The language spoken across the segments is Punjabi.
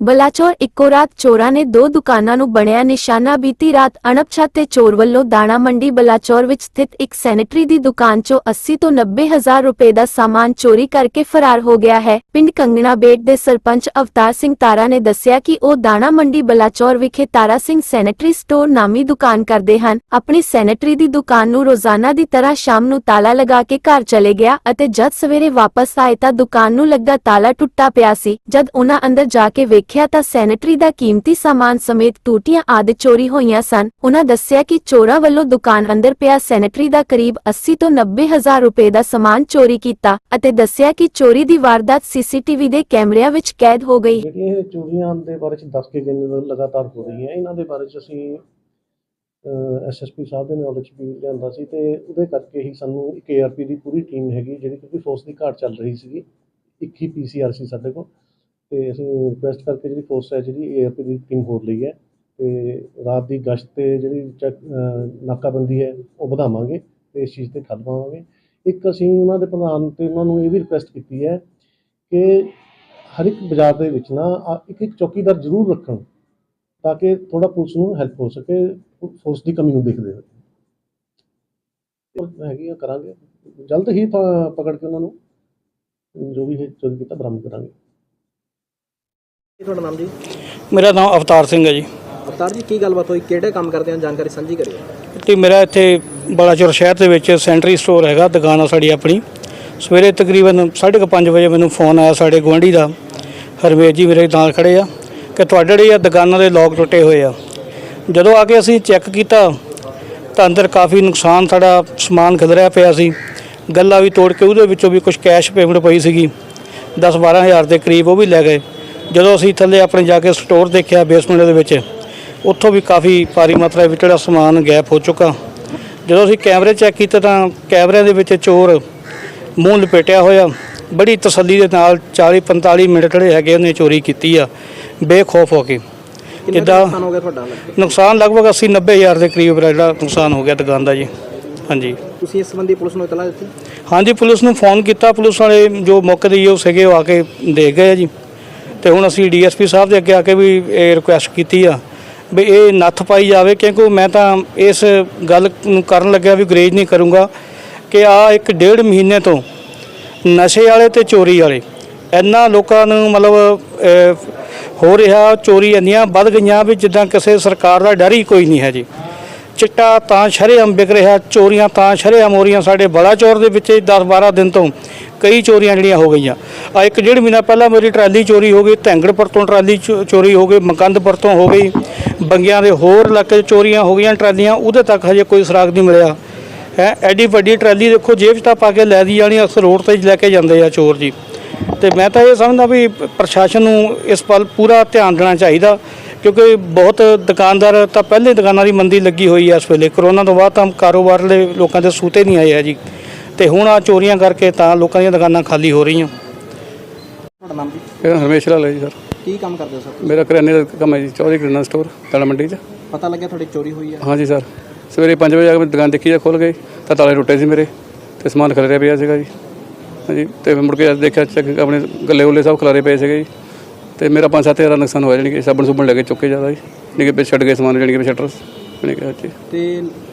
ਬਲਾਚੌਰ ਇੱਕੋ ਰਾਤ ਚੋਰਾਂ ਨੇ ਦੋ ਦੁਕਾਨਾਂ ਨੂੰ ਬਣਿਆ ਨਿਸ਼ਾਨਾ ਬੀਤੀ ਰਾਤ ਅਣਪਛਾਤੇ ਚੋਰ ਵੱਲੋਂ ਦਾਣਾ ਮੰਡੀ ਬਲਾਚੌਰ ਵਿੱਚ ਸਥਿਤ ਇੱਕ ਸੈਨੇਟਰੀ ਦੀ ਦੁਕਾਨ 'ਚੋਂ 80 ਤੋਂ 90 ਹਜ਼ਾਰ ਰੁਪਏ ਦਾ ਸਾਮਾਨ ਚੋਰੀ ਕਰਕੇ ਫਰਾਰ ਹੋ ਗਿਆ ਹੈ। ਪਿੰਡ ਕੰਗਣਾ ਬੇਟ ਦੇ ਸਰਪੰਚ ਅਵਤਾਰ ਸਿੰਘ ਤਾਰਾ ਨੇ ਦੱਸਿਆ ਕਿ ਉਹ ਦਾਣਾ ਮੰਡੀ ਬਲਾਚੌਰ ਵਿਖੇ ਤਾਰਾ ਸਿੰਘ ਸੈਨੇਟਰੀ ਸਟੋਰ ਨਾਮੀ ਦੁਕਾਨ ਕਰਦੇ ਹਨ। ਆਪਣੀ ਸੈਨੇਟਰੀ ਦੀ ਦੁਕਾਨ ਨੂੰ ਰੋਜ਼ਾਨਾ ਦੀ ਤਰ੍ਹਾਂ ਸ਼ਾਮ ਨੂੰ ਤਾਲਾ ਲਗਾ ਕੇ ਘਰ ਚਲੇ ਗਿਆ ਅਤੇ ਜਦ ਸਵੇਰੇ ਵਾਪਸ ਆਏ ਤਾਂ ਦੁਕਾਨ ਨੂੰ ਲੱਗਾ ਤਾਲਾ ਟੁੱਟਾ ਪਿਆ ਸੀ। ਜਦ ਉਹਨਾਂ ਅੰਦਰ ਜਾ ਕੇ ਵੇਖਿਆ ਤਾਂ ਸੈਨੇਟਰੀ ਦਾ ਕੀਮਤੀ ਸਾਮਾਨ ਸਮੇਤ ਟੂਟੀਆਂ ਆਦਿ ਚੋਰੀ ਹੋਈਆਂ ਸਨ। ਉਹਨਾਂ ਦੱਸਿਆ ਕਿ ਚੋਰਾਂ ਵੱਲੋਂ ਦੁਕਾਨ ਅੰਦਰ ਪਿਆ ਸੈਨੇਟਰੀ ਦਾ ਕਰੀਬ 80 ਤੋਂ 90 ਹਜ਼ਾਰ ਰੁਪਏ ਦਾ ਸਾਮਾਨ ਚੋਰੀ ਕੀਤਾ ਅਤੇ ਦੱਸਿਆ ਕਿ ਚੋਰੀ ਦੀ ਵਾਰਦਾਤ ਸੀਸੀਟੀਵੀ ਦੇ ਕੈਮਰਿਆਂ ਵਿੱਚ ਕੈਦ ਹੋ ਗਈ। ਜਿਹੜੀਆਂ ਇਹ ਚੋਰੀਆਂ ਦੇ ਬਾਰੇ ਚ ਦੱਸ ਕੇ ਦਿਨ ਲਗਾਤਾਰ ਹੋ ਰਹੀਆਂ। ਇਹਨਾਂ ਦੇ ਬਾਰੇ ਚ ਅਸੀਂ ਐਸਐਸਪੀ ਸਾਹਿਬ ਦੇ ਨੌਲੇਜ ਵੀ ਲਿਆਂਦਾ ਸੀ ਤੇ ਉਹਦੇ ਕਰਕੇ ਹੀ ਸਾਨੂੰ ਇੱਕ ਏਆਰਪੀ ਦੀ ਪੂਰੀ ਟੀਮ ਹੈਗੀ, ਜਿਹੜੀ ਕਿਉਂਕਿ ਫੋਰਸ ਦੀ ਘਾਟ ਚੱਲ ਰਹੀ ਸੀਗੀ। ਇੱਕ ਹੀ ਸੀ ਸਾਡੇ ਕੋਲ। ਤੇ ਅਸੀਂ ਰਿਕੁਐਸਟ ਕਰਕੇ ਜਿਹੜੀ ਫੋਰਸ ਹੈ ਜਿਹੜੀ ਏਆਰਪੀ ਦੀ ਟੀਮ ਹੋਰ ਲਈ ਹੈ ਤੇ ਰਾਤ ਦੀ ਗਸ਼ਤ ਤੇ ਜਿਹੜੀ ਚੈੱਕ ਨਾਕਾਬੰਦੀ ਹੈ ਉਹ ਵਧਾਵਾਂਗੇ ਤੇ ਇਸ ਚੀਜ਼ ਤੇ ਠੱਲ ਪਾਵਾਂਗੇ। ਇੱਕ ਅਸੀਂ ਉਹਨਾਂ ਦੇ ਪ੍ਰਧਾਨ ਤੇ ਉਹਨਾਂ ਨੂੰ ਇਹ ਵੀ ਰਿਕੁਐਸਟ ਕੀਤੀ ਹੈ ਕਿ ਹਰ ਇੱਕ ਬਾਜ਼ਾਰ ਦੇ ਵਿੱਚ ਨਾ ਇੱਕ ਇੱਕ ਚੌਕੀਦਾਰ ਜ਼ਰੂਰ ਰੱਖਣ ਤਾਂ ਕਿ ਥੋੜਾ ਪੁਲਿਸ ਨੂੰ ਹੈਲਪ ਹੋ ਸਕੇ ਫੋਰਸ ਦੀ ਕਮੀ ਨੂੰ ਦੇਖਦੇ ਹੋਏ। ਹੈਗੀ ਆ ਕਰਾਂਗੇ। ਜਲਦ ਹੀ ਪਕੜ ਕੇ ਉਹਨਾਂ ਨੂੰ ਜੋ ਵੀ ਇਹ ਚੋਰੀ ਕੀਤਾ ਬਰਾਮਦ ਕਰਾਂਗੇ। ਤੁਹਾਡਾ ਨਾਮ ਜੀ? ਮੇਰਾ ਨਾਮ ਅਵਤਾਰ ਸਿੰਘ ਹੈ ਜੀ। ਅਵਤਾਰ ਜੀ ਕੀ ਗੱਲਬਾਤ ਹੋਈ? ਕਿਹੜੇ ਕੰਮ ਕਰਦੇ ਹੋ? ਜਾਣਕਾਰੀ ਸਾਂਝੀ ਕਰਿਓ। ਤੇ ਮੇਰਾ ਇੱਥੇ ਬਲਾਚੌਰ ਸ਼ਹਿਰ ਦੇ ਵਿੱਚ ਸੈਂਟਰੀ ਸਟੋਰ ਹੈਗਾ ਦੁਕਾਨ ਆ ਸਾਡੀ ਆਪਣੀ। ਸਵੇਰੇ ਤਕਰੀਬਨ 5:30 ਵਜੇ ਮੈਨੂੰ ਫੋਨ ਆਇਆ ਸਾਡੇ ਗੁਆਂਢੀ ਦਾ। ਹਰਮੇਸ਼ ਜੀ ਮੇਰੇ ਨਾਲ ਖੜੇ ਆ ਕਿ ਤੁਹਾਡੇ ਜਿਹੜੇ ਆ ਦੁਕਾਨਾਂ ਦੇ ਲੋਕ ਟੁੱਟੇ ਹੋਏ ਆ। ਜਦੋਂ ਆ ਕੇ ਅਸੀਂ ਚੈੱਕ ਕੀਤਾ ਤਾਂ ਅੰਦਰ ਕਾਫੀ ਨੁਕਸਾਨ ਸਾਡਾ ਸਮਾਨ ਖਿਲਰਿਆ ਪਿਆ ਸੀ। ਗੱਲਾ ਵੀ ਤੋੜ ਕੇ ਉਹਦੇ ਵਿੱਚੋਂ ਵੀ ਕੁਝ ਕੈਸ਼ ਪੇਮੈਂਟ ਪਈ ਸੀਗੀ। 10 ਹਜ਼ਾਰ ਦੇ ਕਰੀਬ ਉਹ ਵੀ ਲੈ ਗਏ। ਜਦੋਂ ਅਸੀਂ ਥੱਲੇ ਆਪਣੇ ਜਾ ਕੇ ਸਟੋਰ ਦੇਖਿਆ ਬੇਸਮੈਂਟ ਦੇ ਵਿੱਚ ਉੱਥੋਂ ਵੀ ਕਾਫੀ ਭਾਰੀ ਮਾਤਰਾ ਵਿੱਚ ਜਿਹੜਾ ਸਮਾਨ ਗਾਇਬ ਹੋ ਚੁੱਕਾ। ਜਦੋਂ ਅਸੀਂ ਕੈਮਰੇ ਚੈੱਕ ਕੀਤੇ ਤਾਂ ਕੈਮਰਿਆਂ ਦੇ ਵਿੱਚ ਚੋਰ ਮੂੰਹ ਲਪੇਟਿਆ ਹੋਇਆ। ਬੜੀ ਤਸੱਲੀ ਦੇ ਨਾਲ 40 45 ਮਿੰਟ ਜਿਹੜੇ ਹੈਗੇ ਉਹਨੇ ਚੋਰੀ ਕੀਤੀ ਆ ਬੇਖੌਫ ਹੋ ਕੇ। ਜਿੱਦਾਂ ਨੁਕਸਾਨ ਹੋ ਗਿਆ ਤੁਹਾਡਾ ਨੁਕਸਾਨ ਲਗਭਗ 80 90 ਹਜ਼ਾਰ ਦੇ ਕਰੀਬ ਜਿਹੜਾ ਨੁਕਸਾਨ ਹੋ ਗਿਆ ਦੁਕਾਨ ਦਾ ਜੀ। ਹਾਂਜੀ। ਤੁਸੀਂ ਇਸ ਸੰਬੰਧੀ ਪੁਲਿਸ ਨੂੰ ਇਤਲਾਹ ਦਿੱਤੀ? ਹਾਂਜੀ ਪੁਲਿਸ ਨੂੰ ਫੋਨ ਕੀਤਾ। ਪੁਲਿਸ ਵਾਲੇ ਜੋ ਮੌਕੇ ਤੇ ਉਹ ਸੀਗੇ ਉਹ ਆ ਕੇ ਦੇਖ ਗਏ ਆ ਜੀ। ਤੇ ਹੁਣ ਅਸੀਂ ਡੀਐਸਪੀ ਸਾਹਿਬ ਦੇ ਅੱਗੇ ਆ ਕੇ ਵੀ ਇਹ ਰਿਕੁਐਸਟ ਕੀਤੀ ਆ ਵੀ ਇਹ ਨੱਥ ਪਾਈ ਜਾਵੇ ਕਿਉਂਕਿ ਮੈਂ ਤਾਂ ਇਸ ਗੱਲ ਨੂੰ ਕਰਨ ਲੱਗਿਆ ਵੀ ਗਰੇਜ ਨਹੀਂ ਕਰੂੰਗਾ ਕਿ ਆ ਇੱਕ ਡੇਢ ਮਹੀਨੇ ਤੋਂ ਨਸ਼ੇ ਵਾਲੇ ਤੇ ਚੋਰੀ ਵਾਲੇ, ਇੰਨਾ ਲੋਕਾਂ ਨੂੰ ਮਤਲਬ ਹੋ ਰਿਹਾ ਚੋਰੀ ਇੰਨੀਆਂ ਵੱਧ ਗਈਆਂ ਵੀ ਜਿੱਦਾਂ ਕਿਸੇ ਸਰਕਾਰ ਦਾ ਡਰ ਹੀ ਕੋਈ ਨਹੀਂ ਹੈ ਜੀ। ਚਿੱਟਾ ਤਾਂ ਸ਼ਰੇਆਮ ਵਿਕ ਰਿਹਾ, ਚੋਰੀਆਂ ਤਾਂ ਸ਼ਰੇਆਮ ਹੋ ਰਹੀਆਂ, ਸਾਡੇ ਬਲਾਚੌਰ ਦੇ ਵਿੱਚ 10-12 ਦਿਨ ਤੋਂ ਕਈ ਚੋਰੀਆਂ ਜਿਹੜੀਆਂ ਹੋ ਗਈਆਂ। ਆ ਇੱਕ ਡੇਢ ਮਹੀਨਾ ਪਹਿਲਾਂ ਮੇਰੀ ਟਰਾਲੀ ਚੋਰੀ ਹੋ ਗਈ ਧੈਂਗੜਪੁਰ ਤੋਂ ਟਰਾਲੀ ਚੋਰੀ ਹੋ ਗਈ ਮਕੰਦਪੁਰ ਤੋਂ ਹੋ ਗਈ, ਬੰਗਿਆਂ ਦੇ ਹੋਰ ਇਲਾਕੇ 'ਚ ਚੋਰੀਆਂ ਹੋ ਗਈਆਂ ਟਰਾਲੀਆਂ, ਉਹਦੇ ਤੱਕ ਹਜੇ ਕੋਈ ਸੁਰਾਗ ਨਹੀਂ ਮਿਲਿਆ। ਹੈ, ਐਡੀ ਵੱਡੀ ਟਰਾਲੀ ਦੇਖੋ, ਜੇਬ 'ਚ ਤਾਂ ਪਾ ਕੇ ਲੈ ਦੀ ਜਾਣੀ, ਅਕਸਰ ਰੋਡ ਤੇ ਲੈ ਕੇ ਜਾਂਦੇ ਆ ਚੋਰ ਜੀ। ਤੇ ਮੈਂ ਤਾਂ ਇਹ ਸਮਝਦਾ ਵੀ ਪ੍ਰਸ਼ਾਸਨ ਨੂੰ ਇਸ ਵੱਲ ਪੂਰਾ ਧਿਆਨ ਦੇਣਾ ਚਾਹੀਦਾ, ਕਿਉਂਕਿ ਬਹੁਤ ਦੁਕਾਨਦਾਰ, ਤਾਂ ਪਹਿਲੇ ਦੁਕਾਨਾਂ ਦੀ ਮੰਦੀ ਲੱਗੀ ਹੋਈ ਹੈ ਇਸ ਵੇਲੇ। ਕਰੋਨਾ ਤੋਂ ਬਾਅਦ ਤਾਂ ਕਾਰੋਬਾਰ ਵਾਲੇ ਲੋਕਾਂ ਦੇ ਸੂਤੇ ਨਹੀਂ ਆਏ ਆ ਜੀ। ਤੇ ਹੁਣ ਆ ਚੋਰੀਆਂ ਕਰਕੇ ਤਾਂ ਲੋਕਾਂ ਦੀਆਂ ਦੁਕਾਨਾਂ ਖਾਲੀ ਹੋ ਰਹੀਆਂ। ਤੁਹਾਡਾ ਨਾਮ ਜੀ? ਮੇਰਾ ਹਰਮੇਸ਼ ਲਾਲ ਹੈ ਜੀ ਸਰ। ਕੀ ਕੰਮ ਕਰਦੇ ਹੋ ਸਰ? ਮੇਰਾ ਕਰਿਆਨੇ ਦਾ ਕੰਮ ਹੈ ਜੀ ਚੌਧਰੀ ਕਰਿਆਨਾ ਸਟੋਰ ਤਾਲਾ ਮੰਡੀ 'ਚ। ਪਤਾ ਲੱਗਿਆ ਤੁਹਾਡੀ ਚੋਰੀ ਹੋਈ ਹੈ ਹਾਂਜੀ ਸਰ। ਸਵੇਰੇ 5 ਵਜੇ ਆ ਕੇ ਮੈਂ ਦੁਕਾਨ ਦੇਖੀ ਜਾਂ ਖੋਲ ਗਏ ਤਾਂ ਤਾਲੇ ਟੁੱਟੇ ਸੀ ਮੇਰੇ ਤੇ ਸਮਾਨ ਖਿਲਰਿਆ ਪਿਆ ਸੀਗਾ ਜੀ। ਹਾਂਜੀ ਤੇ ਮੈਂ ਮੁੜ ਕੇ ਦੇਖਿਆ ਚੈੱਕ ਆਪਣੇ ਗੱਲੇ ਉੱਲੇ ਸਭ ਖਿਲਾਰੇ ਪਏ ਸੀਗੇ ਜੀ। ਤੇ ਮੇਰਾ 5-7 ਹਜ਼ਾਰ ਦਾ ਨੁਕਸਾਨ ਹੋਇਆ ਜਾਣੀ ਕਿ ਸਾਬਣ ਸੁਬਣ ਲੈ ਕੇ ਚੁੱਕੇ ਜ਼ਿਆਦਾ ਜੀ। ਜਾਣੀ ਕਿ ਛੱਡ ਗਏ ਸਮਾਨ ਜਾਣੀ ਕਿ ਸ਼ਟਰ ਜਾਣੀ ਕਿ ਤੇ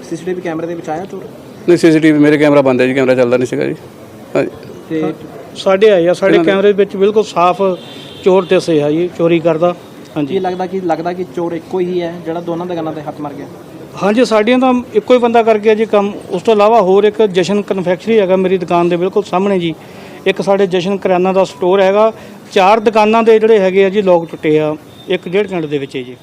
ਸੀਸੀਟੀਵੀ ਕੈਮਰੇ ਦੇ ਵਿੱਚ ਆਇਆ ਚੋਰ? ਨਹੀਂ ਸੀਸੀਟੀਵੀ ਮੇਰੇ ਕੈਮਰਾ ਬੰਦ ਹੈ ਜੀ ਕੈਮਰਾ ਚੱਲਦਾ ਨਹੀਂ ਸੀਗਾ ਜੀ। ਹਾਂਜੀ। ਤੇ ਸਾਡੇ ਆਏ ਆ ਸਾਡੇ ਕੈਮਰੇ ਵਿੱਚ ਬਿਲਕੁਲ ਸਾਫ਼ ਚੋਰ ਤੇ ਸੇ ਆ ਜੀ ਚੋਰੀ ਕਰਦਾ। ਹਾਂਜੀ। ਕੀ ਲੱਗਦਾ ਕਿ ਲੱਗਦਾ ਕਿ ਚੋਰ ਇੱਕੋ ਹੀ ਹੈ ਜਿਹੜਾ ਦੋਨਾਂ ਦੁਕਾਨਾਂ ਤੇ ਹੱਥ ਮਾਰ ਗਿਆ? ਹਾਂਜੀ ਸਾਡੀਆਂ ਤਾਂ ਇੱਕੋ ਹੀ ਬੰਦਾ ਕਰ ਗਿਆ ਜੀ ਕੰਮ। ਉਸ ਤੋਂ ਇਲਾਵਾ ਹੋਰ ਇੱਕ ਜਸ਼ਨ ਕਨਫੈਕਸ਼ਨਰੀ ਹੈਗਾ ਮੇਰੀ ਦੁਕਾਨ ਦੇ ਬਿਲਕੁਲ ਸਾਹਮਣੇ ਜੀ। ਇੱਕ ਸਾਡੇ ਜਸ਼ਨ ਕਰਿਆਨਾ ਦਾ ਸਟੋਰ ਹੈਗਾ। ਚਾਰ ਦੁਕਾਨਾਂ ਦੇ ਜਿਹੜੇ ਹੈਗੇ ਆ ਜੀ ਲੋਕ ਟੁੱਟੇ ਆ। ਇੱਕ ਡੇਢ ਘੰਟੇ ਦੇ ਵਿੱਚ ਹੀ ਜੀ।